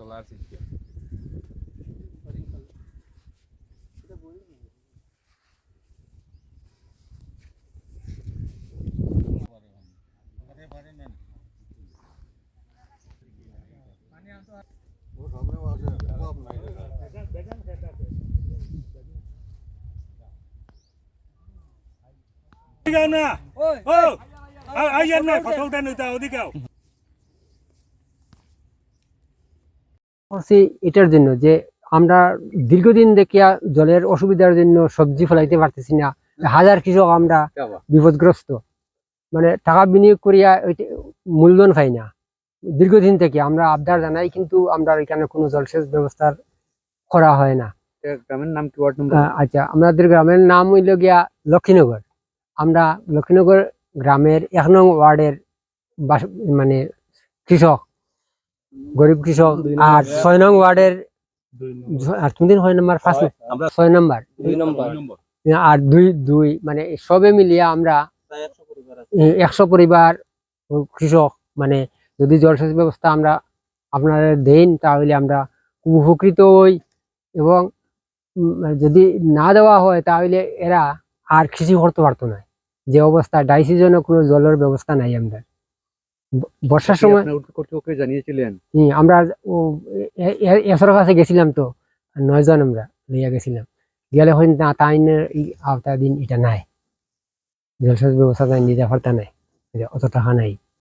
Solar system ওদিকে না ও আইয়ার না ফটো উঠান ওইটা ওদিকে করছি এটার জন্য যে আমরা দীর্ঘদিন দেখিয়া জলের অসুবিধার জন্য সবজি ফলাইতে পারতেছি না। হাজার কৃষক আমরা বিপদগ্রস্ত। মানে টাকা বিনিয়োগ করিয়া ওইটা মূলধন পাই না। দীর্ঘদিন থেকে আমরা আবদার জানাই কিন্তু আমরা এখানে কোনো জলসেচ ব্যবস্থার করা হয় না। গ্রামের নাম কি ওয়ার্ড আচ্ছা আমাদের গ্রামের নাম হইল গিয়া লক্ষ্মীনগর। আমরা লক্ষ্মীনগর গ্রামের এক নং ওয়ার্ডের মানে কৃষক গরিব কৃষক আর ছয় নং ওয়ার্ডের আর তুমি ছয় নম্বর ফার্স্ট ছয় নম্বর। আর দুই দুই মানে সবে মিলিয়ে আমরা একশো পরিবার কৃষক মানে যদি জলসেচ ব্যবস্থা আমরা আপনারা দেন তাহলে আমরা খুব উপকৃত হই। এবং যদি না দেওয়া হয় তাহলে এরা আর কৃষি করতে পারতো না। যে অবস্থা ডাই সিজনে কোনো জলের ব্যবস্থা নাই আমাদের। ব- বর্ষার সময় কর্তৃপক্ষকে জানিয়েছিলেন। হুম, আমরা ও, এ- এ- এসরের কাছে গেছিলাম তো নয়জন আমরা লইয়া গেছিলাম। গেলে হয় না তাই আওতা দিন এটা নাই। জলসেচ ব্যবস্থা তাই নিজে ফার্তা নাই অত টাকা নাই।